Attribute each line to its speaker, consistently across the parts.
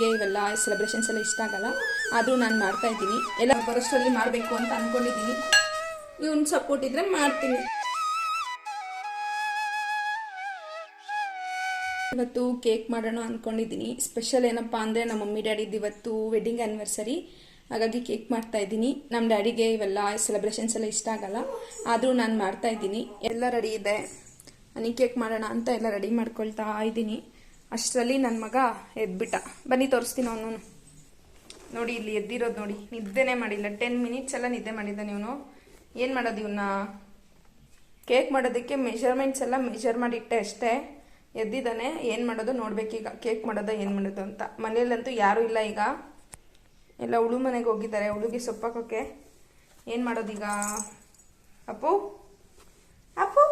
Speaker 1: ಡ್ಯಾಡಿಗೆ ಇವೆಲ್ಲ ಸೆಲೆಬ್ರೇಷನ್ಸ್ ಎಲ್ಲ ಇಷ್ಟ ಆಗಲ್ಲ. ಆದರೂ ನಾನು ಮಾಡ್ತಾ ಇದ್ದೀನಿ. ಎಲ್ಲ ಬರೋಷ್ಟರಲ್ಲಿ ಮಾಡಬೇಕು ಅಂತ ಅಂದ್ಕೊಂಡಿದ್ದೀನಿ ನೀವು ಸಪೋರ್ಟ್ ಇದ್ದರೆ ಮಾಡ್ತೀನಿ. ಇವತ್ತು ಕೇಕ್ ಮಾಡೋಣ ಅಂದ್ಕೊಂಡಿದ್ದೀನಿ ಸ್ಪೆಷಲ್ ಏನಪ್ಪ ಅಂದರೆ ನಮ್ಮ ಮಮ್ಮಿ ಡ್ಯಾಡಿದು ಇವತ್ತು ವೆಡ್ಡಿಂಗ್ ಆ್ಯನಿವರ್ಸರಿ ಹಾಗಾಗಿ ಕೇಕ್ ಮಾಡ್ತಾ ಇದ್ದೀನಿ. ನಮ್ಮ ಡ್ಯಾಡಿಗೆ ಇವೆಲ್ಲ ಸೆಲೆಬ್ರೇಷನ್ಸ್ ಎಲ್ಲ ಇಷ್ಟ ಆಗಲ್ಲ. ಆದರೂ ನಾನು ಮಾಡ್ತಾ ಇದ್ದೀನಿ. ಎಲ್ಲ ರೆಡಿ ಇದೆ. ನನಗೆ ಕೇಕ್ ಮಾಡೋಣ ಅಂತ ಎಲ್ಲ ರೆಡಿ ಮಾಡ್ಕೊಳ್ತಾ ಇದ್ದೀನಿ. ಅಷ್ಟರಲ್ಲಿ ನನ್ನ ಮಗ ಎದ್ಬಿಟ್ಟ. ಬನ್ನಿ, ತೋರಿಸ್ತೀನಿ ಅವನು ನೋಡಿ, ಇಲ್ಲಿ ಎದ್ದಿರೋದು ನೋಡಿ. ನಿದ್ದೆನೇ ಮಾಡಿಲ್ಲ. ಟೆನ್ ಮಿನಿಟ್ಸ್ ಎಲ್ಲ ನಿದ್ದೆ ಮಾಡಿದ್ದಾನೆ ಇವನು. ಏನು ಮಾಡೋದು ಇವನ್ನ ಕೇಕ್ ಮಾಡೋದಕ್ಕೆ ಮೆಷರ್ಮೆಂಟ್ಸ್ ಎಲ್ಲ ಮೆಷರ್ ಮಾಡಿಟ್ಟೆ ಅಷ್ಟೇ. ಎದ್ದಿದ್ದಾನೆ. ಏನು ಮಾಡೋದು? ನೋಡ್ಬೇಕೀಗ ಕೇಕ್ ಮಾಡೋದು, ಏನು ಮಾಡೋದು ಅಂತ. ಮನೇಲಂತೂ ಯಾರೂ ಇಲ್ಲ ಈಗ. ಎಲ್ಲ ಹುಳು ಮನೆಗೆ ಹೋಗಿದ್ದಾರೆ. ಉಳುಗೆ ಸೊಪ್ಪಾಕೋಕ್ಕೆ ಏನು ಮಾಡೋದೀಗ ಅಪ್ಪು ಅಪ್ಪು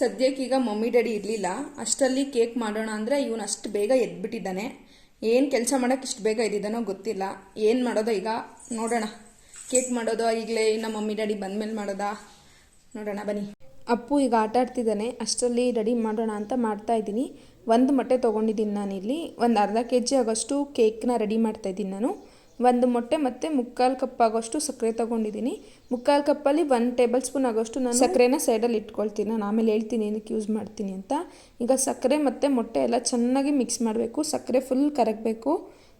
Speaker 1: ಸದ್ಯಕ್ಕೀಗ ಮಮ್ಮಿ, ಡ್ಯಾಡಿ ಇರಲಿಲ್ಲ. ಅಷ್ಟರಲ್ಲಿ ಕೇಕ್ ಮಾಡೋಣ ಅಂದರೆ ಇವನು ಅಷ್ಟು ಬೇಗ ಎದ್ಬಿಟ್ಟಿದ್ದಾನೆ. ಏನು ಕೆಲಸ ಮಾಡೋಕ್ಕೆ ಇಷ್ಟು ಬೇಗ ಇದ್ದಿದ್ದಾನೋ ಗೊತ್ತಿಲ್ಲ. ಏನು ಮಾಡೋದೋ ಈಗ ನೋಡೋಣ. ಕೇಕ್ ಮಾಡೋದು ಈಗಲೇ ನಮ್ಮ ಮಮ್ಮಿ, ಡ್ಯಾಡಿ ಬಂದಮೇಲೆ ಮಾಡೋದಾ? ನೋಡೋಣ, ಬನ್ನಿ. ಅಪ್ಪು ಈಗ ಆಟ ಆಡ್ತಿದ್ದಾನೆ. ಅಷ್ಟರಲ್ಲಿ ರೆಡಿ ಮಾಡೋಣ ಅಂತ ಮಾಡ್ತಾ ಇದ್ದೀನಿ. ಒಂದು ಮೊಟ್ಟೆ ತೊಗೊಂಡಿದ್ದೀನಿ ನಾನಿಲ್ಲಿ. ಒಂದು ಅರ್ಧ ಕೆ ಜಿ ಆಗೋಷ್ಟು ಕೇಕ್ನ ರೆಡಿ ಮಾಡ್ತಾ ಇದ್ದೀನಿ ನಾನು. ಒಂದು ಮೊಟ್ಟೆ ಮತ್ತು ಮುಕ್ಕಾಲು ಕಪ್ ಆಗೋಷ್ಟು ಸಕ್ಕರೆ ತೊಗೊಂಡಿದ್ದೀನಿ. ಮುಕ್ಕಾಲು ಕಪ್ಪಲ್ಲಿ ಒಂದು ಟೇಬಲ್ ಸ್ಪೂನ್ ಆಗೋಷ್ಟು ನಾನು ಸಕ್ಕರೆನ ಸೈಡಲ್ಲಿ ಇಟ್ಕೊಳ್ತೀನಿ. ನಾನು ಆಮೇಲೆ ಹೇಳ್ತೀನಿ ಏನಕ್ಕೆ ಯೂಸ್ ಮಾಡ್ತೀನಿ ಅಂತ. ಈಗ ಸಕ್ಕರೆ ಮತ್ತು ಮೊಟ್ಟೆ ಎಲ್ಲ ಚೆನ್ನಾಗಿ ಮಿಕ್ಸ್ ಮಾಡಬೇಕು. ಸಕ್ಕರೆ ಫುಲ್ ಕರಗಬೇಕು.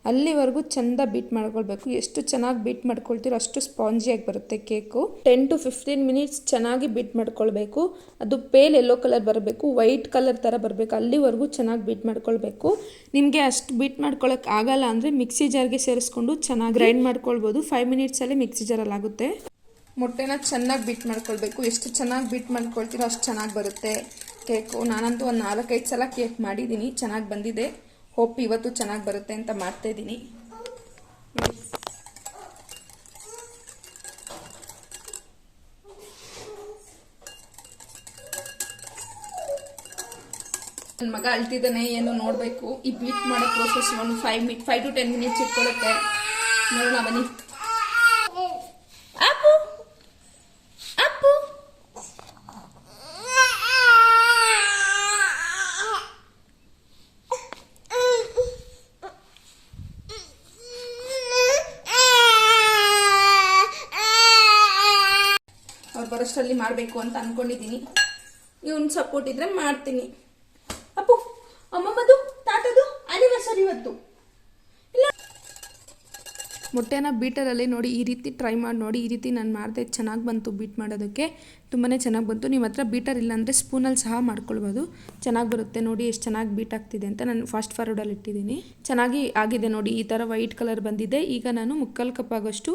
Speaker 1: ಅಲ್ಲಿವರೆಗೂ ಚೆಂದ ಬೀಟ್ ಮಾಡ್ಕೊಳ್ಬೇಕು. ಎಷ್ಟು ಚೆನ್ನಾಗಿ ಬೀಟ್ ಮಾಡ್ಕೊಳ್ತೀರೋ ಅಷ್ಟು ಸ್ಪಾಂಜಿಯಾಗಿ ಬರುತ್ತೆ cake. Ten to fifteen minutes ಚೆನ್ನಾಗಿ ಬೀಟ್ ಮಾಡ್ಕೊಳ್ಬೇಕು. ಅದು ಪೇಲ್ ಎಲ್ಲೋ ಕಲರ್ ಬರಬೇಕು ವೈಟ್ ಕಲರ್ ಥರ ಬರಬೇಕು. ಅಲ್ಲಿವರೆಗೂ ಚೆನ್ನಾಗಿ ಬೀಟ್ ಮಾಡ್ಕೊಳ್ಬೇಕು. ನಿಮಗೆ ಅಷ್ಟು ಬೀಟ್ ಮಾಡ್ಕೊಳಕ್ಕೆ ಆಗಲ್ಲ ಅಂದರೆ ಮಿಕ್ಸಿ ಜಾರ್ಗೆ ಸೇರಿಸ್ಕೊಂಡು ಚೆನ್ನಾಗಿ ಗ್ರೈಂಡ್ ಮಾಡ್ಕೊಳ್ಬೋದು. ಫೈವ್ ಮಿನಿಟ್ಸಲ್ಲಿ ಮಿಕ್ಸಿ ಜಾರಲ್ಲಿ ಆಗುತ್ತೆ. ಮೊಟ್ಟೆನ ಚೆನ್ನಾಗಿ ಬೀಟ್ ಮಾಡ್ಕೊಳ್ಬೇಕು. ಎಷ್ಟು ಚೆನ್ನಾಗಿ ಬೀಟ್ ಮಾಡ್ಕೊಳ್ತೀರೋ ಅಷ್ಟು ಚೆನ್ನಾಗಿ ಬರುತ್ತೆ. ಕೇಕು. ನಾನಂತೂ ಒಂದು ನಾಲ್ಕೈದು ಸಲ ಕೇಕ್ ಮಾಡಿದ್ದೀನಿ. ಚೆನ್ನಾಗಿ ಬಂದಿದೆ. ಹೋಪ್ ಇವತ್ತು ಚೆನ್ನಾಗಿ ಬರುತ್ತೆ ಅಂತ ಮಾಡ್ತಾ ಇದ್ದೀನಿ. ನನ್ನ ಮಗ ಅಳ್ತಿದ್ದಾನೆ, ಏನು ನೋಡಬೇಕು. ಈ ಬೀಟ್ ಮಾಡೋ ಪ್ರೋಸೆಸ್ ಒಂದು five minute five to ten minutes ಇಟ್ಕೊಳ್ಳುತ್ತೆ ನೋಡೋಣ ಬನ್ನಿ ಅಪ್ಪು ಅಪ್ಪು ಅವ್ರು ಬರೋಷ್ಟರಲ್ಲಿ ಮಾಡಬೇಕು ಅಂತ ಅನ್ಕೊಂಡಿದ್ದೀನಿ. ಇವನ್ ಸಪೋರ್ಟ್ ಇದ್ರೆ ಮಾಡ್ತೀನಿ ಅಪ್ಪು ಅಮ್ಮಮ್ಮದು ತಾತದು ಆನಿವರ್ಸರಿ ಇವತ್ತು ಇಲ್ಲ ಮೊಟ್ಟೆನ ಬೀಟರಲ್ಲಿ ನೋಡಿ ಈ ರೀತಿ ಟ್ರೈ ಮಾಡಿ ನೋಡಿ, ಈ ರೀತಿ ನಾನು ಮಾಡಿದೆ ಚೆನ್ನಾಗಿ ಬಂತು ಬೀಟ್ ಮಾಡೋದಕ್ಕೆ. ತುಂಬಾ ಚೆನ್ನಾಗಿ ಬಂತು. ನಿಮ್ಮ ಹತ್ರ ಬೀಟರ್ ಇಲ್ಲಾಂದರೆ ಸ್ಪೂನಲ್ಲಿ ಸಹ ಮಾಡ್ಕೊಳ್ಬೋದು. ಚೆನ್ನಾಗಿ ಬರುತ್ತೆ ನೋಡಿ ಎಷ್ಟು ಚೆನ್ನಾಗಿ ಬೀಟ್ ಆಗ್ತಿದೆ ಅಂತ ನಾನು ಫಾಸ್ಟ್ ಫಾರ್ವರ್ಡಲ್ಲಿ ಇಟ್ಟಿದ್ದೀನಿ. ಚೆನ್ನಾಗಿ ಆಗಿದೆ ನೋಡಿ, ಈ ಥರ ವೈಟ್ ಕಲರ್ ಬಂದಿದೆ. ಈಗ ನಾನು ಮುಕ್ಕಾಲು ಕಪ್ ಆಗೋಷ್ಟು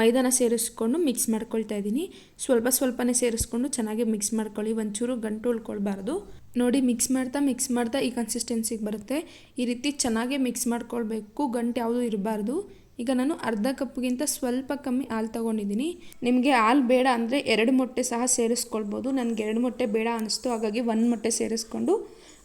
Speaker 1: ಮೈದಾನ ಸೇರಿಸ್ಕೊಂಡು ಮಿಕ್ಸ್ ಮಾಡ್ಕೊಳ್ತಾ ಇದ್ದೀನಿ. ಸ್ವಲ್ಪ ಸ್ವಲ್ಪನೇ ಸೇರಿಸ್ಕೊಂಡು ಚೆನ್ನಾಗಿ ಮಿಕ್ಸ್ ಮಾಡ್ಕೊಳ್ಳಿ. ಒಂಚೂರು ಗಂಟು ಉಳ್ಕೊಳ್ಬಾರ್ದು. ನೋಡಿ ಮಿಕ್ಸ್ ಮಾಡ್ತಾ ಮಿಕ್ಸ್ ಮಾಡ್ತಾ ಈ ಕನ್ಸಿಸ್ಟೆನ್ಸಿಗೆ ಬರುತ್ತೆ. ಈ ರೀತಿ ಚೆನ್ನಾಗಿ ಮಿಕ್ಸ್ ಮಾಡ್ಕೊಳ್ಬೇಕು. ಗಂಟು ಯಾವುದೂ ಇರಬಾರ್ದು. ಈಗ ನಾನು ಅರ್ಧ ಕಪ್ಗಿಂತ ಸ್ವಲ್ಪ ಕಮ್ಮಿ ಹಾಲು ತೊಗೊಂಡಿದ್ದೀನಿ. ನಿಮಗೆ ಹಾಲು ಬೇಡ ಅಂದರೆ ಎರಡು ಮೊಟ್ಟೆ ಸಹ ಸೇರಿಸ್ಕೊಳ್ಬೋದು. ನನಗೆ ಎರಡು ಮೊಟ್ಟೆ ಬೇಡ ಅನ್ನಿಸ್ತು ಹಾಗಾಗಿ ಒಂದು ಮೊಟ್ಟೆ ಸೇರಿಸ್ಕೊಂಡು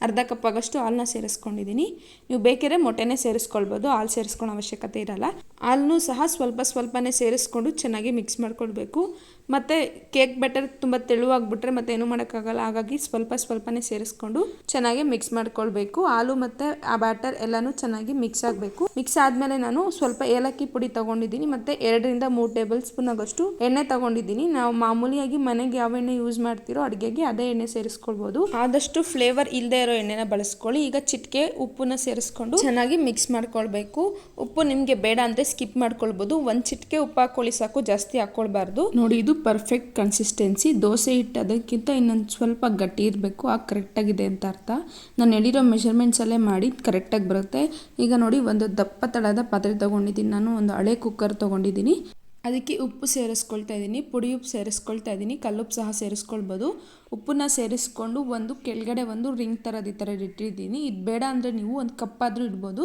Speaker 1: ಅರ್ಧ ಕಪ್ ಆಗಷ್ಟು ಹಾಲನ್ನ ಸೇರಿಸ್ಕೊಂಡಿದ್ದೀನಿ. ನೀವು ಬೇಕಿದ್ರೆ ಮೊಟ್ಟೆನೇ ಸೇರಿಸ್ಕೊಳ್ಬೋದು. ಹಾಲು ಸೇರಿಸ್ಕೊಳ್ಳೋ ಅವಶ್ಯಕತೆ ಇರಲ್ಲ. ಹಾಲನ್ನು ಸಹ ಸ್ವಲ್ಪ ಸ್ವಲ್ಪನೇ ಸೇರಿಸ್ಕೊಂಡು ಚೆನ್ನಾಗಿ ಮಿಕ್ಸ್ ಮಾಡ್ಕೊಳ್ಬೇಕು. ಮತ್ತು ಕೇಕ್ ಬ್ಯಾಟರ್ ತುಂಬ ತೆಳುವಾಗ್ಬಿಟ್ರೆ ಮತ್ತೆ ಏನೂ ಮಾಡೋಕ್ಕಾಗಲ್ಲ. ಹಾಗಾಗಿ ಸ್ವಲ್ಪ ಸ್ವಲ್ಪನೇ ಸೇರಿಸ್ಕೊಂಡು ಚೆನ್ನಾಗಿ ಮಿಕ್ಸ್ ಮಾಡ್ಕೊಳ್ಬೇಕು. ಹಾಲು ಮತ್ತು ಆ ಬ್ಯಾಟರ್ ಎಲ್ಲನೂ ಚೆನ್ನಾಗಿ ಮಿಕ್ಸ್ ಆಗಬೇಕು. ಮಿಕ್ಸ್ ಆದಮೇಲೆ ನಾನು ಸ್ವಲ್ಪ ಏಲಕ್ಕಿ ಪುಡಿ ತೊಗೊಂಡಿದ್ದೀನಿ. ಮತ್ತು ಎರಡರಿಂದ ಮೂರು ಟೇಬಲ್ ಸ್ಪೂನ್ ಆಗೋಷ್ಟು ಎಣ್ಣೆ ತೊಗೊಂಡಿದ್ದೀನಿ. ನಾವು ಮಾಮೂಲಿಯಾಗಿ ಮನೆಗೆ ಯಾವ ಎಣ್ಣೆ ಯೂಸ್ ಮಾಡ್ತಿರೋ ಅಡುಗೆಗೆ ಅದೇ ಎಣ್ಣೆ ಸೇರಿಸ್ಕೊಳ್ಬೋದು. ಆದಷ್ಟು ಫ್ಲೇವರ್ ಇಲ್ಲದೆ ಇರೋ ಎಣ್ಣೆನ ಬಳಸ್ಕೊಳ್ಳಿ. ಈಗ ಚಿಟಿಕೆ, ಉಪ್ಪನ್ನ ಸೇರಿಸ್ಕೊಂಡು ಚೆನ್ನಾಗಿ ಮಿಕ್ಸ್ ಮಾಡ್ಕೊಳ್ಬೇಕು. ಉಪ್ಪು ನಿಮಗೆ ಬೇಡ ಅಂದರೆ ಸ್ಕಿಪ್ ಮಾಡ್ಕೊಳ್ಬೋದು. ಒಂದು ಚಿಟಿಕೆ ಉಪ್ಪು ಹಾಕೊಳ್ಳಿ ಸಾಕು, ಜಾಸ್ತಿ ಹಾಕ್ಕೊಳ್ಬಾರ್ದು ನೋಡಿ, ಇದು ಪರ್ಫೆಕ್ಟ್ ಕನ್ಸಿಸ್ಟೆನ್ಸಿ ದೋಸೆ ಹಿಟ್ಟು ಅದಕ್ಕಿಂತ ಇನ್ನೊಂದು ಸ್ವಲ್ಪ ಗಟ್ಟಿ ಇರಬೇಕು. ಆಗ ಕರೆಕ್ಟಾಗಿದೆ ಅಂತ ಅರ್ಥ. ನಾನು ಹೇಳಿರೋ ಮೆಷರ್ಮೆಂಟ್ಸಲ್ಲೇ ಮಾಡಿ ಕರೆಕ್ಟಾಗಿ ಬರುತ್ತೆ. ಈಗ ನೋಡಿ ಒಂದು ದಪ್ಪ ತಳದ ಪಾತ್ರೆ ತೊಗೊಂಡಿದ್ದೀನಿ. ನಾನು ಒಂದು ಹಳೆ ಕುಕ್ಕರ್ ತೊಗೊಂಡಿದ್ದೀನಿ. ಅದಕ್ಕೆ ಉಪ್ಪು ಸೇರಿಸ್ಕೊಳ್ತಾ ಇದ್ದೀನಿ. ಪುಡಿ ಉಪ್ಪು ಸೇರಿಸ್ಕೊಳ್ತಾ ಇದ್ದೀನಿ. ಕಲ್ಲುಪ್ಪು ಸಹ ಸೇರಿಸ್ಕೊಳ್ಬೋದು. ಉಪ್ಪನ್ನ ಸೇರಿಸ್ಕೊಂಡು ಒಂದು ಕೆಳಗಡೆ ಒಂದು ರಿಂಗ್ ಥರದ್ದು ಈ ಥರ ಇಟ್ಟಿದ್ದೀನಿ. ಇದು ಬೇಡ ಅಂದರೆ ನೀವು ಒಂದು ಕಪ್ಪಾದರೂ ಇಡ್ಬೋದು.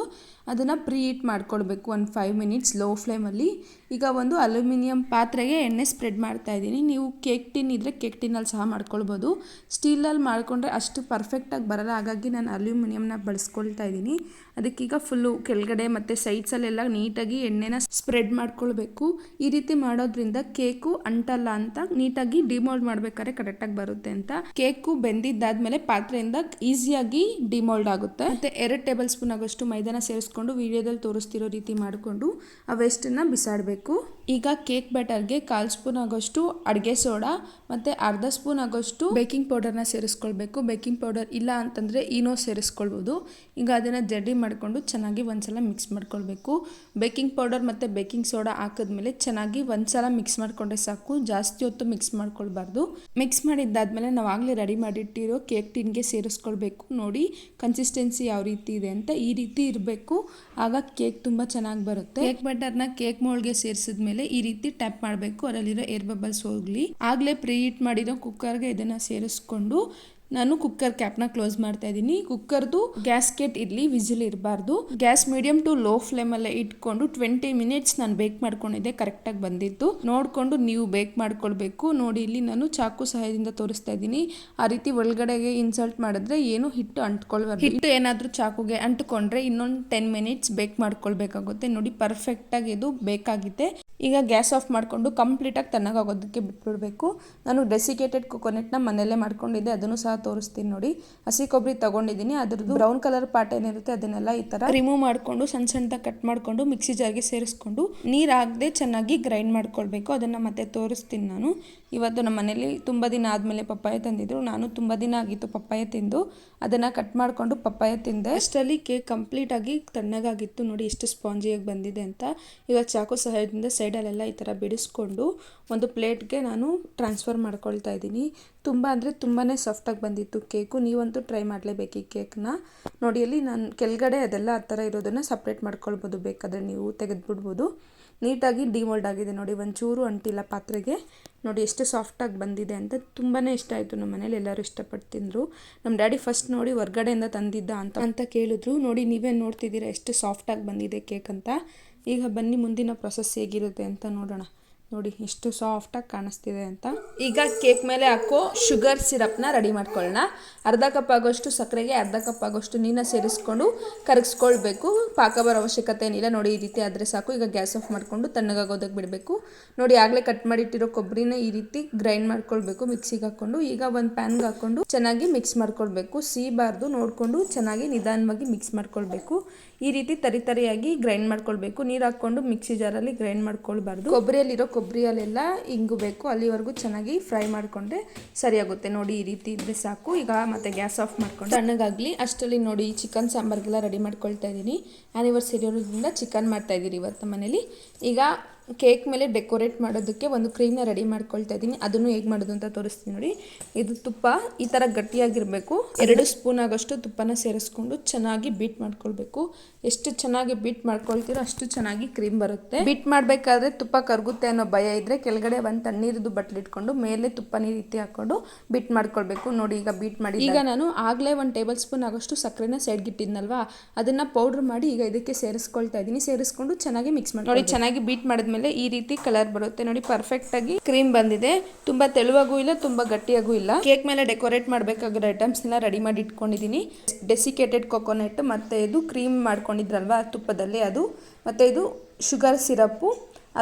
Speaker 1: ಅದನ್ನು ಪ್ರೀ ಹೀಟ್ ಮಾಡ್ಕೊಳ್ಬೇಕು. ಒಂದು ಫೈವ್ ಮಿನಿಟ್ಸ್ ಲೋ ಫ್ಲೇಮಲ್ಲಿ ಈಗ ಒಂದು ಅಲ್ಯೂಮಿನಿಯಂ ಪಾತ್ರೆಗೆ ಎಣ್ಣೆ ಸ್ಪ್ರೆಡ್ ಮಾಡ್ತಾ ಇದ್ದೀನಿ. ನೀವು ಕೇಕ್ ಟಿನ್ ಇದ್ದರೆ ಕೇಕ್ ಟಿನ್ನಲ್ಲಿ ಸಹ ಮಾಡ್ಕೊಳ್ಬೋದು. ಸ್ಟೀಲಲ್ಲಿ ಮಾಡಿಕೊಂಡ್ರೆ ಅಷ್ಟು ಪರ್ಫೆಕ್ಟಾಗಿ ಬರಲ್ಲ. ಹಾಗಾಗಿ ನಾನು ಅಲ್ಯೂಮಿನಿಯಂನ ಬಳಸ್ಕೊಳ್ತಾ ಇದ್ದೀನಿ. ಅದಕ್ಕೀಗ ಫುಲ್ಲು ಕೆಳಗಡೆ ಮತ್ತು ಸೈಡ್ಸಲ್ಲೆಲ್ಲ ನೀಟಾಗಿ ಎಣ್ಣೆನ ಸ್ಪ್ರೆಡ್ ಮಾಡ್ಕೊಳ್ಬೇಕು. ಈ ರೀತಿ ಮಾಡೋದ್ರಿಂದ ಕೇಕು ಅಂಟಲ್ಲ ಅಂತ ನೀಟಾಗಿ ಡಿಮೋಲ್ಡ್ ಮಾಡಬೇಕಾದ್ರೆ ಕರೆಕ್ಟಾಗಿ ಬರುತ್ತೆ ಅಂತ ಕೇಕು ಬೆಂದಿದ್ದಾದ್ಮೇಲೆ ಪಾತ್ರೆಯಿಂದ ಈಸಿಯಾಗಿ ಡಿಮೋಲ್ಡ್ ಆಗುತ್ತೆ. ಮತ್ತೆ ಎರಡು ಟೇಬಲ್ ಸ್ಪೂನ್ ಆಗೋಷ್ಟು ಮೈದಾನ ಸೇರಿಸ್ಕೊಂಡು ವಿಡಿಯೋದಲ್ಲಿ ತೋರಿಸ್ತಿರೋ ರೀತಿ ಮಾಡಿಕೊಂಡು ಆ ವೇಸ್ಟನ್ನು ಬಿಸಾಡಬೇಕು. ಈಗ ಕೇಕ್ ಬ್ಯಾಟರ್ಗೆ ಕಾಲು ಸ್ಪೂನ್ ಆಗೋಷ್ಟು ಅಡುಗೆ ಸೋಡಾ, ಮತ್ತೆ ಅರ್ಧ ಸ್ಪೂನ್ ಆಗೋಷ್ಟು ಬೇಕಿಂಗ್ ಪೌಡರ್ನ ಸೇರಿಸ್ಕೊಳ್ಬೇಕು. ಬೇಕಿಂಗ್ ಪೌಡರ್ ಇಲ್ಲ ಅಂತಂದ್ರೆ ಈನೋ ಸೇರಿಸ್ಕೊಳ್ಬೋದು. ಈಗ ಅದನ್ನ ಜಡ್ಡಿ ಮಾಡಿಕೊಂಡು ಚೆನ್ನಾಗಿ ಒಂದ್ಸಲ ಮಿಕ್ಸ್ ಮಾಡ್ಕೊಳ್ಬೇಕು. ಬೇಕಿಂಗ್ ಪೌಡರ್ ಮತ್ತೆ ಬೇಕಿಂಗ್ ಸೋಡಾ ಹಾಕಿದ್ಮೇಲೆ ಚೆನ್ನಾಗಿ ಒಂದ್ಸಲ ಮಿಕ್ಸ್ ಮಾಡ್ಕೊಂಡ್ರೆ ಸಾಕು. ಜಾಸ್ತಿ ಹೊತ್ತು ಮಿಕ್ಸ್ ಮಾಡ್ಕೊಳ್ಬಾರ್ದು. ಮಿಕ್ಸ್ ಮಾಡಿದ್ದಾದ್ಮೇಲೆ ನಾವು ಆಗಲೇ ರೆಡಿ ಮಾಡಿಟ್ಟಿರೋ ಕೇಕ್ ಟಿನ್ಗೆ ಸೇರಿಸ್ಕೊಳ್ಬೇಕು. ನೋಡಿ ಕನ್ಸಿಸ್ಟೆನ್ಸಿ ಯಾವ ರೀತಿ ಇದೆ ಅಂತ ಈ ರೀತಿ ಇರಬೇಕು. ಆಗ ಕೇಕ್ ತುಂಬ ಚೆನ್ನಾಗಿ ಬರುತ್ತೆ. ಕೇಕ್ ಬಟರ್ನ ಕೇಕ್ ಮೋಳ್ಗೆ ಸೇರಿಸಿದ ಮೇಲೆ ಈ ರೀತಿ ಟ್ಯಾಪ್ ಮಾಡಬೇಕು. ಅದರಲ್ಲಿರೋ ಏರ್ ಬಬಲ್ಸ್ ಹೋಗ್ಲಿ. ಆಗಲೇ ಪ್ರೀ ಹೀಟ್ ಮಾಡಿರೋ ಕುಕ್ಕರ್ಗೆ ಇದನ್ನು ಸೇರಿಸ್ಕೊಂಡು ನಾನು ಕುಕ್ಕರ್ ಕ್ಯಾಪ್ನ ಕ್ಲೋಸ್ ಮಾಡ್ತಾ ಇದ್ದೀನಿ. ಕುಕ್ಕರ್ದು ಗ್ಯಾಸ್ಕೆಟ್ ಇರಲಿ ವಿಜಿಲ್ ಇರಬಾರ್ದು. ಗ್ಯಾಸ್ ಮೀಡಿಯಂ ಟು ಲೋ ಫ್ಲೇಮಲ್ಲೇ ಇಟ್ಕೊಂಡು ಟ್ವೆಂಟಿ ಮಿನಿಟ್ಸ್ ನಾನು ಬೇಕ್ ಮಾಡ್ಕೊಂಡಿದ್ದೆ ಕರೆಕ್ಟಾಗಿ ಬಂದಿತ್ತು. ನೋಡಿಕೊಂಡು ನೀವು ಬೇಕ್ ಮಾಡ್ಕೊಳ್ಬೇಕು. ನೋಡಿ, ಇಲ್ಲಿ ನಾನು ಚಾಕು ಸಹಾಯದಿಂದ ತೋರಿಸ್ತಾ ಇದ್ದೀನಿ. ಆ ರೀತಿ ಒಳಗಡೆಗೆ ಇನ್ಸಲ್ಟ್ ಮಾಡಿದ್ರೆ ಏನು ಹಿಟ್ಟು ಅಂಟ್ಕೊಳ್ಬಾರ್ದು. ಹಿಟ್ಟು ಏನಾದರೂ ಚಾಕುಗೆ ಅಂಟ್ಕೊಂಡ್ರೆ ಇನ್ನೊಂದು ಟೆನ್ ಮಿನಿಟ್ಸ್ ಬೇಕ್ ಮಾಡ್ಕೊಳ್ಬೇಕಾಗುತ್ತೆ. ನೋಡಿ ಪರ್ಫೆಕ್ಟಾಗಿ ಇದು ಬೇಕಾಗಿದೆ ಈಗ ಗ್ಯಾಸ್ ಆಫ್ ಮಾಡಿಕೊಂಡು ಕಂಪ್ಲೀಟಾಗಿ ತಣ್ಣಗಾಗೋದಕ್ಕೆ ಬಿಟ್ಬಿಡಬೇಕು. ನಾನು ಡೆಸಿಕೇಟೆಡ್ ಕೊಕೊನೆಟ್ನ ಮನೆಯಲ್ಲೇ ಮಾಡ್ಕೊಂಡಿದ್ದೆ. ಅದನ್ನು ಸಹ ತೋರಿಸ್ತೀನಿ ನೋಡಿ. ಹಸಿ ಕೊಬ್ಬರಿ ತಗೊಂಡಿದ್ದೀನಿ. ಅದ್ರದ್ದು ಬ್ರೌನ್ ಕಲರ್ ಪಾರ್ಟ್ ಏನಿರುತ್ತೆ ಅದನ್ನೆಲ್ಲ ಈ ಥರ ರಿಮೂವ್ ಮಾಡಿಕೊಂಡು ಸಣ್ಣ ಸಣ್ಣದಾಗಿ ಕಟ್ ಮಾಡಿಕೊಂಡು ಮಿಕ್ಸಿ ಜಾರ್ಗೆ ಸೇರಿಸ್ಕೊಂಡು ನೀರು ಹಾಕದೆ ಚೆನ್ನಾಗಿ ಗ್ರೈಂಡ್ ಮಾಡ್ಕೊಳ್ಬೇಕು. ಅದನ್ನು ಮತ್ತೆ ತೋರಿಸ್ತೀನಿ ನಾನು. ಇವತ್ತು ನಮ್ಮ ಮನೇಲಿ ತುಂಬ ದಿನ ಆದಮೇಲೆ ಪಪ್ಪಾಯ ತಂದಿದ್ರು. ನಾನು ತುಂಬ ದಿನ ಆಗಿತ್ತು ಪಪ್ಪಾಯ ತಿಂದು. ಅದನ್ನು ಕಟ್ ಮಾಡಿಕೊಂಡು ಪಪ್ಪಾಯ ತಿಂದೆ. ಅಷ್ಟರಲ್ಲಿ ಕೇಕ್ ಕಂಪ್ಲೀಟಾಗಿ ತಣ್ಣಗಾಗಿತ್ತು. ನೋಡಿ ಎಷ್ಟು ಸ್ಪಾಂಜಿಯಾಗಿ ಬಂದಿದೆ ಅಂತ. ಈಗ ಚಾಕು ಸಹಾಯದಿಂದ ಸೈಡಲ್ಲೆಲ್ಲ ಈ ಥರ ಬಿಡಿಸ್ಕೊಂಡು ಒಂದು ಪ್ಲೇಟ್ಗೆ ನಾನು ಟ್ರಾನ್ಸ್ಫರ್ ಮಾಡ್ಕೊಳ್ತಾ ಇದ್ದೀನಿ. ತುಂಬ ಅಂದರೆ ತುಂಬಾ ಸಾಫ್ಟಾಗಿ ಬಂದಿತ್ತು ಕೇಕು. ನೀವಂತೂ ಟ್ರೈ ಮಾಡಲೇಬೇಕು ಈ ಕೇಕ್ನ. ನೋಡಿ, ಅಲ್ಲಿ ನಾನು ಕೆಳಗಡೆ ಅದೆಲ್ಲ ಆ ಥರ ಇರೋದನ್ನು ಸಪ್ರೇಟ್ ಮಾಡ್ಕೊಳ್ಬೋದು ಬೇಕಾದರೆ ನೀವು ತೆಗೆದುಬಿಡ್ಬೋದು. ನೀಟಾಗಿ ಡಿಮೋಲ್ಡ್ ಆಗಿದೆ ನೋಡಿ, ಒಂಚೂರು ಅಂಟಿಲ್ಲ ಪಾತ್ರೆಗೆ. ನೋಡಿ, ಎಷ್ಟು ಸಾಫ್ಟಾಗಿ ಬಂದಿದೆ ಅಂತ ತುಂಬಾ ಇಷ್ಟ ಆಯಿತು ನಮ್ಮ ಮನೇಲಿ, ಎಲ್ಲರೂ ಇಷ್ಟಪಟ್ಟು ತಿಂದರು. ನಮ್ಮ ಡ್ಯಾಡಿ ಫಸ್ಟ್ ನೋಡಿ ಹೊರ್ಗಡೆಯಿಂದ ತಂದಿದ್ದ ಅಂತ ಅಂತ ಕೇಳಿದ್ರು. ನೋಡಿ, ನೀವೇ ನೋಡ್ತಿದ್ದೀರಾ ಎಷ್ಟು ಸಾಫ್ಟಾಗಿ ಬಂದಿದೆ ಕೇಕ್ ಅಂತ. ಈಗ ಬನ್ನಿ, ಮುಂದಿನ ಪ್ರೊಸೆಸ್ ಹೇಗಿರುತ್ತೆ ಅಂತ ನೋಡೋಣ. ನೋಡಿ ಎಷ್ಟು ಸಾಫ್ಟಾಗಿ ಕಾಣಿಸ್ತಿದೆ ಅಂತ. ಈಗ ಕೇಕ್ ಮೇಲೆ ಹಾಕೋ ಶುಗರ್ ಸಿರಪ್ನ ರೆಡಿ ಮಾಡ್ಕೊಳ್ಳೋಣ. ಅರ್ಧ ಕಪ್ ಆಗೋಷ್ಟು ಸಕ್ಕರೆಗೆ, ಅರ್ಧ ಕಪ್ ಆಗೋಷ್ಟು ನೀನ ಸೇರಿಸ್ಕೊಂಡು ಕರಗಿಸ್ಕೊಳ್ಬೇಕು ಪಾಕ ಬರೋ ಅವಶ್ಯಕತೆ ಏನಿಲ್ಲ. ನೋಡಿ, ಈ ರೀತಿ ಆದರೆ ಸಾಕು. ಈಗ ಗ್ಯಾಸ್ ಆಫ್ ಮಾಡಿಕೊಂಡು ತಣ್ಣಗಾಗೋದಕ್ಕೆ ಬಿಡಬೇಕು. ನೋಡಿ, ಆಗಲೇ ಕಟ್ ಮಾಡಿಟ್ಟಿರೋ ಕೊಬ್ಬರಿನ ಈ ರೀತಿ ಗ್ರೈಂಡ್ ಮಾಡ್ಕೊಳ್ಬೇಕು. ಮಿಕ್ಸಿಗೆ ಹಾಕ್ಕೊಂಡು, ಈಗ ಒಂದು ಪ್ಯಾನ್ಗೆ ಹಾಕ್ಕೊಂಡು ಚೆನ್ನಾಗಿ ಮಿಕ್ಸ್ ಮಾಡ್ಕೊಳ್ಬೇಕು. ಸೀಬಾರ್ದು ನೋಡಿಕೊಂಡು ಚೆನ್ನಾಗಿ ನಿಧಾನವಾಗಿ ಮಿಕ್ಸ್ ಮಾಡ್ಕೊಳ್ಬೇಕು. ಈ ರೀತಿ ತರಿ ತರಿಯಾಗಿ ಗ್ರೈಂಡ್ ಮಾಡ್ಕೊಳ್ಬೇಕು. ನೀರು ಹಾಕ್ಕೊಂಡು ಮಿಕ್ಸಿ ಜಾರಲ್ಲಿ ಗ್ರೈಂಡ್ ಮಾಡ್ಕೊಳ್ಬಾರ್ದು. ಕೊಬ್ಬರಿಯಲ್ಲಿರೋ ಕೊಬ್ಬರಿಯಲ್ಲೆಲ್ಲ ಇಂಗಬೇಕು ಅಲ್ಲಿವರೆಗೂ ಚೆನ್ನಾಗಿ ಫ್ರೈ ಮಾಡಿಕೊಂಡ್ರೆ ಸರಿಯಾಗುತ್ತೆ. ನೋಡಿ ಈ ರೀತಿ ಇದ್ದರೆ ಸಾಕು. ಈಗ ಮತ್ತೆ ಗ್ಯಾಸ್ ಆಫ್ ಮಾಡ್ಕೊಂಡು. ತಣ್ಣಗಾಗಲಿ ಅಷ್ಟರಲ್ಲಿ ನೋಡಿ ಚಿಕನ್ ಸಾಂಬಾರ್ಗೆಲ್ಲ ರೆಡಿ ಮಾಡ್ಕೊಳ್ತಾ ಇದ್ದೀನಿ. ಆ್ಯನಿವರ್ಸರಿ ಇರೋದ್ರಿಂದ ಚಿಕನ್ ಮಾಡ್ತಾ ಇದ್ದೀರಿ ಇವತ್ತು ಮನೇಲಿ. ಈಗ ಕೇಕ್ ಮೇಲೆ ಡೆಕೋರೇಟ್ ಮಾಡೋದಕ್ಕೆ ಒಂದು ಕ್ರೀಮ್ನ ರೆಡಿ ಮಾಡ್ಕೊಳ್ತಾ ಇದ್ದೀನಿ. ಅದನ್ನು ಹೇಗೆ ಮಾಡೋದು ಅಂತ ತೋರಿಸ್ತೀನಿ ನೋಡಿ. ಇದು ತುಪ್ಪ ಈ ಥರ ಗಟ್ಟಿಯಾಗಿರಬೇಕು. ಎರಡು ಸ್ಪೂನ್ ಆಗೋಷ್ಟು ತುಪ್ಪನ ಸೇರಿಸ್ಕೊಂಡು ಚೆನ್ನಾಗಿ ಬೀಟ್ ಮಾಡ್ಕೊಳ್ಬೇಕು. ಎಷ್ಟು ಚೆನ್ನಾಗಿ ಬೀಟ್ ಮಾಡ್ಕೊಳ್ತೀರೋ ಅಷ್ಟು ಚೆನ್ನಾಗಿ ಕ್ರೀಮ್ ಬರುತ್ತೆ. ಬೀಟ್ ಮಾಡಬೇಕಾದ್ರೆ ತುಪ್ಪ ಕರಗುತ್ತೆ ಅನ್ನೋ ಭಯ ಇದ್ದರೆ ಕೆಳಗಡೆ ಒಂದು ತಣ್ಣೀರದು ಬಟ್ಲು ಇಟ್ಕೊಂಡು ಮೇಲೆ ತುಪ್ಪ ನೀರು ಇತ್ತಿ ಹಾಕ್ಕೊಂಡು ಬೀಟ್ ಮಾಡ್ಕೊಳ್ಬೇಕು. ನೋಡಿ ಈಗ ಬೀಟ್ ಮಾಡಿ ಈಗ ನಾನು ಆಗಲೇ ಒಂದು ಟೇಬಲ್ ಸ್ಪೂನ್ ಆಗೋಷ್ಟು ಸಕ್ಕರೆನ ಸೈಡ್ಗೆ ಇಟ್ಟಿದ್ನಲ್ವಾ ಅದನ್ನು ಪೌಡ್ರ್ ಮಾಡಿ ಈಗ ಇದಕ್ಕೆ ಸೇರಿಸ್ಕೊಳ್ತಾ ಇದ್ದೀನಿ. ಸೇರಿಸ್ಕೊಂಡು ಚೆನ್ನಾಗಿ ಮಿಕ್ಸ್ ಮಾಡಿ ನೋಡಿ ಚೆನ್ನಾಗಿ ಬೀಟ್ ಮಾಡಿದ್ಮೇಲೆ ಈ ರೀತಿ ಕಲರ್ ಬರುತ್ತೆ. ನೋಡಿ ಪರ್ಫೆಕ್ಟ್ ಆಗಿ ಕ್ರೀಮ್ ಬಂದಿದೆ. ತುಂಬಾ ತೆಳುವಾಗೂ ಇಲ್ಲ, ತುಂಬಾ ಗಟ್ಟಿಯಾಗೂ ಇಲ್ಲ. ಕೇಕ್ ಮೇಲೆ ಡೆಕೋರೇಟ್ ಮಾಡ್ಬೇಕಾಗಿರೋ ಐಟಮ್ಸ್ ಎಲ್ಲ ರೆಡಿ ಮಾಡಿ ಇಟ್ಕೊಂಡಿದ್ದೀನಿ. ಡೆಸಿಕೇಟೆಡ್ ಕೊಕೊನೆಟ್ ಮತ್ತೆ ಇದು ಕ್ರೀಮ್ ಮಾಡ್ಕೊಂಡಿದ್ರಲ್ವಾ ತುಪ್ಪದಲ್ಲಿ ಅದು. ಮತ್ತೆ ಇದು ಶುಗರ್ ಸಿರಪ್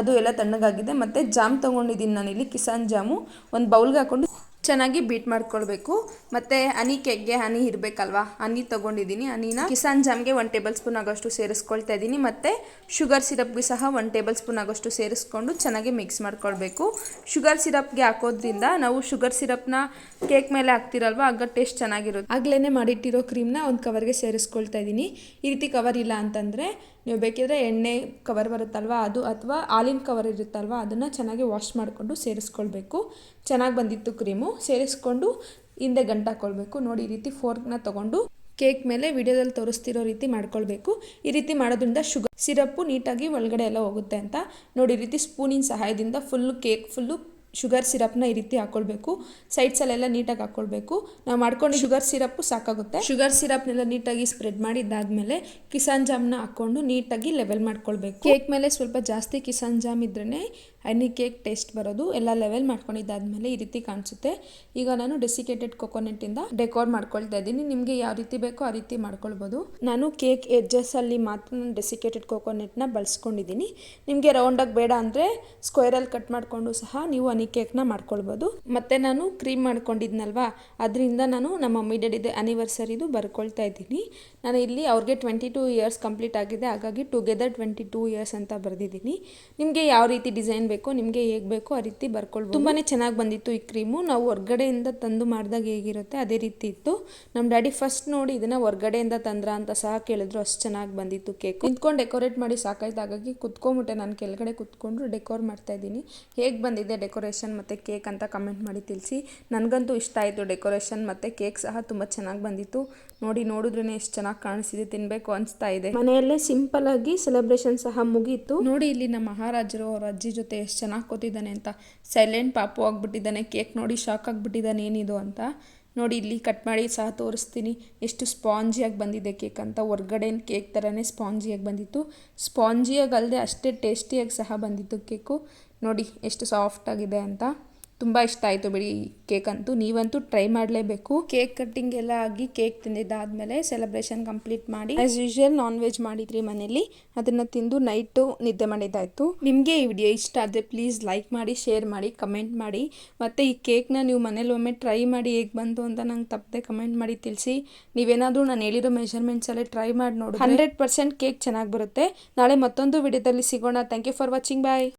Speaker 1: ಅದು ಎಲ್ಲ ತಣ್ಣಗಾಗಿದೆ. ಮತ್ತೆ ಜಾಮ್ ತೊಗೊಂಡಿದ್ದೀನಿ ನಾನಿಲ್ಲಿ ಕಿಸಾನ್ ಜಾಮು. ಒಂದು ಬೌಲ್ಗೆ ಹಾಕೊಂಡು ಚೆನ್ನಾಗಿ ಬೀಟ್ ಮಾಡ್ಕೊಳ್ಬೇಕು. ಮತ್ತೆ ಹನಿ ಕೆಗ್ಗೆ ಹನಿ ಇರಬೇಕಲ್ವಾ? ಹನಿ ತಗೊಂಡಿದ್ದೀನಿ ಹನಿನ. ಕಿಸಾನ್ ಜಾಮ್ಗೆ ಒನ್ ಟೇಬಲ್ ಸ್ಪೂನ್ ಆಗೋಷ್ಟು ಸೇರಿಸ್ಕೊಳ್ತಾ ಇದ್ದೀನಿ. ಮತ್ತೆ ಶುಗರ್ ಸಿರಪ್ಗೆ ಸಹ ಒನ್ ಟೇಬಲ್ ಸ್ಪೂನ್ ಆಗೋಷ್ಟು ಸೇರಿಸ್ಕೊಂಡು ಚೆನ್ನಾಗಿ ಮಿಕ್ಸ್ ಮಾಡ್ಕೊಳ್ಬೇಕು. ಶುಗರ್ ಸಿರಪ್ಗೆ ಹಾಕೋದ್ರಿಂದ ನಾವು ಶುಗರ್ ಸಿರಪ್ನ ಕೇಕ್ ಮೇಲೆ ಹಾಕ್ತಿರಲ್ವಾ? ಆಗ ಟೇಸ್ಟ್ ಚೆನ್ನಾಗಿರುತ್ತೆ. ಆಗ್ಲೇ ಮಾಡಿಟ್ಟಿರೋ ಕ್ರೀಮ್ನ ಒಂದು ಕವರ್ಗೆ ಸೇರಿಸ್ಕೊಳ್ತಾ ಇದ್ದೀನಿ. ಈ ರೀತಿ ಕವರ್ ಇಲ್ಲ ಅಂತಂದರೆ ನೀವು ಬೇಕಿದ್ರೆ ಎಣ್ಣೆ ಕವರ್ ಬರುತ್ತಲ್ವ? ಅದು ಅಥವಾ ಹಾಲಿನ ಕವರ್ ಇರುತ್ತಲ್ವ? ಅದನ್ನು ಚೆನ್ನಾಗಿ ವಾಶ್ ಮಾಡಿಕೊಂಡು ಸೇರಿಸ್ಕೊಳ್ಬೇಕು. ಚೆನ್ನಾಗಿ ಬಂದಿತ್ತು ಕ್ರೀಮು. ಸೇರಿಸ್ಕೊಂಡು ಹಿಂದೆ ಗಂಟು ಹಾಕ್ಕೊಳ್ಬೇಕು ನೋಡಿ, ಈ ರೀತಿ ಫೋರ್ಕ್ನ ತೊಗೊಂಡು ಕೇಕ್ ಮೇಲೆ ವಿಡಿಯೋದಲ್ಲಿ ತೋರಿಸ್ತಿರೋ ರೀತಿ ಮಾಡ್ಕೊಳ್ಬೇಕು. ಈ ರೀತಿ ಮಾಡೋದ್ರಿಂದ ಶುಗರ್, ಸಿರಪ್ಪು ನೀಟಾಗಿ ಒಳಗಡೆ ಎಲ್ಲ ಹೋಗುತ್ತೆ ಅಂತ. ನೋಡಿ ರೀತಿ ಸ್ಪೂನಿನ ಸಹಾಯದಿಂದ ಫುಲ್ಲು ಕೇಕ್ ಫುಲ್ಲು ಶುಗರ್ ಸಿರಪ್ನ ಈ ರೀತಿ ಹಾಕೊಳ್ಬೇಕು. ಸೈಡ್ಸಲ್ಲೆಲ್ಲ ನೀಟಾಗಿ ಹಾಕೊಳ್ಬೇಕು. ನಾವು ಮಾಡ್ಕೊಂಡು ಶುಗರ್ ಸಿರಪ್ಪು ಸಾಕಾಗುತ್ತೆ. ಶುಗರ್ ಸಿರಪ್ನೆಲ್ಲ ನೀಟಾಗಿ ಸ್ಪ್ರೆಡ್ ಮಾಡಿದ್ದಾದ್ಮೇಲೆ ಕಿಸಾನ್ ಜಾಮ್ನ ಹಾಕೊಂಡು ನೀಟಾಗಿ ಲೆವೆಲ್ ಮಾಡ್ಕೊಳ್ಬೇಕು. ಕೇಕ್ ಮೇಲೆ ಸ್ವಲ್ಪ ಜಾಸ್ತಿ ಕಿಸಾನ್ ಜಾಮ್ ಇದ್ರೇ ಹನಿ ಕೇಕ್ ಟೇಸ್ಟ್ ಬರೋದು. ಎಲ್ಲ ಲೆವೆಲ್ ಮಾಡ್ಕೊಂಡಿದ್ದಾದ್ಮೇಲೆ ಈ ರೀತಿ ಕಾಣಿಸುತ್ತೆ. ಈಗ ನಾನು ಡೆಸಿಕೇಟೆಡ್ ಕೊಕೊನೆಟ್ಟಿಂದ ಡೆಕೋರ್ ಮಾಡ್ಕೊಳ್ತಾ ಇದ್ದೀನಿ. ನಿಮಗೆ ಯಾವ ರೀತಿ ಬೇಕೋ ಆ ರೀತಿ ಮಾಡ್ಕೊಳ್ಬೋದು. ನಾನು ಕೇಕ್ ಎಡ್ಜಸ್ಸಲ್ಲಿ ಮಾತ್ರ ನಾನು ಡೆಸಿಕೇಟೆಡ್ ಕೊಕೊನೆಟ್ನ ಬಳಸ್ಕೊಂಡಿದ್ದೀನಿ. ನಿಮಗೆ ರೌಂಡಾಗಿ ಬೇಡ ಅಂದರೆ ಸ್ಕ್ವೇರಲ್ಲಿ ಕಟ್ ಮಾಡಿಕೊಂಡು ಸಹ ನೀವು ಹನಿ ಕೇಕ್ನ ಮಾಡ್ಕೊಳ್ಬೋದು. ಮತ್ತು ನಾನು ಕ್ರೀಮ್ ಮಾಡ್ಕೊಂಡಿದ್ನಲ್ವಾ? ಅದರಿಂದ ನಾನು ನಮ್ಮ ಮಮ್ಮಿ ಡ್ಯಾಡಿದು ಅನಿವರ್ಸರಿದು ಬರ್ಕೊಳ್ತಾ ಇದ್ದೀನಿ. ನಾನು ಇಲ್ಲಿ ಅವ್ರಿಗೆ ಟ್ವೆಂಟಿ ಟೂ ಇಯರ್ಸ್ ಕಂಪ್ಲೀಟ್ ಆಗಿದೆ. ಹಾಗಾಗಿ ಟುಗೆದರ್ ಟ್ವೆಂಟಿ ಟೂ ಇಯರ್ಸ್ ಅಂತ ಬರೆದಿದ್ದೀನಿ. ನಿಮಗೆ ಯಾವ ರೀತಿ ಡಿಸೈನ್ ಬೇಕೋ, ನಿಮಗೆ ಹೇಗೆ ಬೇಕೋ ಆ ರೀತಿ ಬರ್ಕೊಳ್ಬೋದು. ತುಂಬಾ ಚೆನ್ನಾಗಿ ಬಂದಿತ್ತು ಈ ಕ್ರೀಮು ನಾವು ಹೊರ್ಗಡೆಯಿಂದ ತಂದು ಮಾಡಿದಾಗ ಹೇಗಿರುತ್ತೆ, ಅದೇ ರೀತಿ ಇತ್ತು. ನಮ್ಮ ಡ್ಯಾಡಿ ಫಸ್ಟ್ ನೋಡಿ ಇದನ್ನು ಹೊರ್ಗಡೆಯಿಂದ ತಂದ್ರ ಅಂತ ಸಹ ಕೇಳಿದ್ರು. ಅಷ್ಟು ಚೆನ್ನಾಗಿ ಬಂದಿತ್ತು ಕೇಕ್ ನಿಂತ್ಕೊಂಡು ಡೆಕೋರೇಟ್ ಮಾಡಿ ಸಾಕಾಯ್ತು. ಹಾಗಾಗಿ ಕುತ್ಕೊಂಬಿಟ್ಟೆ. ನಾನು ಕೆಳಗಡೆ ಕುತ್ಕೊಂಡು ಡೆಕೋರ್ ಮಾಡ್ತಾ ಇದ್ದೀನಿ. ಹೇಗೆ ಬಂದಿದೆ ಡೆಕೋರೇಷನ್ ಮತ್ತು ಕೇಕ್ ಅಂತ ಕಮೆಂಟ್ ಮಾಡಿ ತಿಳಿಸಿ. ನನಗಂತೂ ಇಷ್ಟ ಆಯಿತು ಡೆಕೋರೇಷನ್ ಮತ್ತು ಕೇಕ್ ಸಹ ತುಂಬ ಚೆನ್ನಾಗಿ ಬಂದಿತ್ತು. ನೋಡಿ ನೋಡಿದ್ರೇ ಎಷ್ಟು ಚೆನ್ನಾಗಿ ಕಾಣಿಸಿದೆ ತಿನ್ನಬೇಕು ಅನಿಸ್ತಾ ಇದೆ. ಮನೆಯಲ್ಲೇ ಸಿಂಪಲ್ ಆಗಿ ಸೆಲೆಬ್ರೇಷನ್ ಸಹ ಮುಗೀತು. ನೋಡಿ, ಇಲ್ಲಿ ನಮ್ಮ ಮಹಾರಾಜರು ಅವ್ರ ಅಜ್ಜಿ ಜೊತೆ ಎಷ್ಟು ಚೆನ್ನಾಗಿ ಕೂತಿದ್ದಾನೆ ಅಂತ. ಸೈಲೆಂಟ್ ಪಾಪು ಆಗಿಬಿಟ್ಟಿದ್ದಾನೆ, ಕೇಕ್ ನೋಡಿ ಶಾಕ್ ಆಗಿಬಿಟ್ಟಿದ್ದಾನೆ, ಏನಿದು ಅಂತ. ನೋಡಿ, ಇಲ್ಲಿ ಕಟ್ ಮಾಡಿ ಸಹ ತೋರಿಸ್ತೀನಿ. ಎಷ್ಟು ಸ್ಪಾಂಜಿಯಾಗಿ ಬಂದಿದೆ ಕೇಕ್ ಅಂತ. ಹೊರ್ಗಡೆ ಕೇಕ್ ಥರನೇ ಸ್ಪಾಂಜಿಯಾಗಿ ಬಂದಿತ್ತು. ಸ್ಪಾಂಜಿಯಾಗಿ ಅಲ್ಲದೆ ಅಷ್ಟೇ ಟೇಸ್ಟಿಯಾಗಿ ಸಹ ಬಂದಿತ್ತು ಕೇಕು. ನೋಡಿ ಎಷ್ಟು ಸಾಫ್ಟ್ ಆಗಿದೆ ಅಂತ. ತುಂಬ ಇಷ್ಟ ಆಯಿತು ಬಿಡಿ ಕೇಕ್ ಅಂತೂ. ನೀವಂತೂ ಟ್ರೈ ಮಾಡಲೇಬೇಕು. ಕೇಕ್ ಕಟ್ಟಿಂಗ್ ಎಲ್ಲ ಆಗಿ ಕೇಕ್ ತಿಂದಿದ್ದಾದಮೇಲೆ ಸೆಲೆಬ್ರೇಷನ್ ಕಂಪ್ಲೀಟ್ ಮಾಡಿ ಆ್ಯಸ್ ಯೂಶುವಲ್ ನಾನ್ ವೆಜ್ ಮಾಡಿದ್ರಿ ಮನೇಲಿ. ಅದನ್ನು ತಿಂದು ನೈಟು ನಿದ್ದೆ ಮಾಡಿದ್ದಾಯಿತು. ನಿಮಗೆ ಈ ವಿಡಿಯೋ ಇಷ್ಟ ಆದರೆ ಪ್ಲೀಸ್ ಲೈಕ್ ಮಾಡಿ ಶೇರ್ ಮಾಡಿ ಕಮೆಂಟ್ ಮಾಡಿ. ಮತ್ತು ಈ ಕೇಕ್ನ ನೀವು ಮನೇಲಿ ಒಮ್ಮೆ ಟ್ರೈ ಮಾಡಿ ಹೇಗೆ ಬಂತು ಅಂತ ನಂಗೆ ತಪ್ಪದೆ ಕಮೆಂಟ್ ಮಾಡಿ ತಿಳಿಸಿ. ನೀವೇನಾದರೂ ನಾನು ಹೇಳಿರೋ ಮೆಷರ್ಮೆಂಟ್ಸಲ್ಲೇ ಟ್ರೈ ಮಾಡಿ ನೋಡಿ ಹಂಡ್ರೆಡ್ ಪರ್ಸೆಂಟ್ ಕೇಕ್ ಚೆನ್ನಾಗಿ ಬರುತ್ತೆ. ನಾಳೆ ಮತ್ತೊಂದು ವಿಡಿಯೋದಲ್ಲಿ ಸಿಗೋಣ. Thank you for watching bye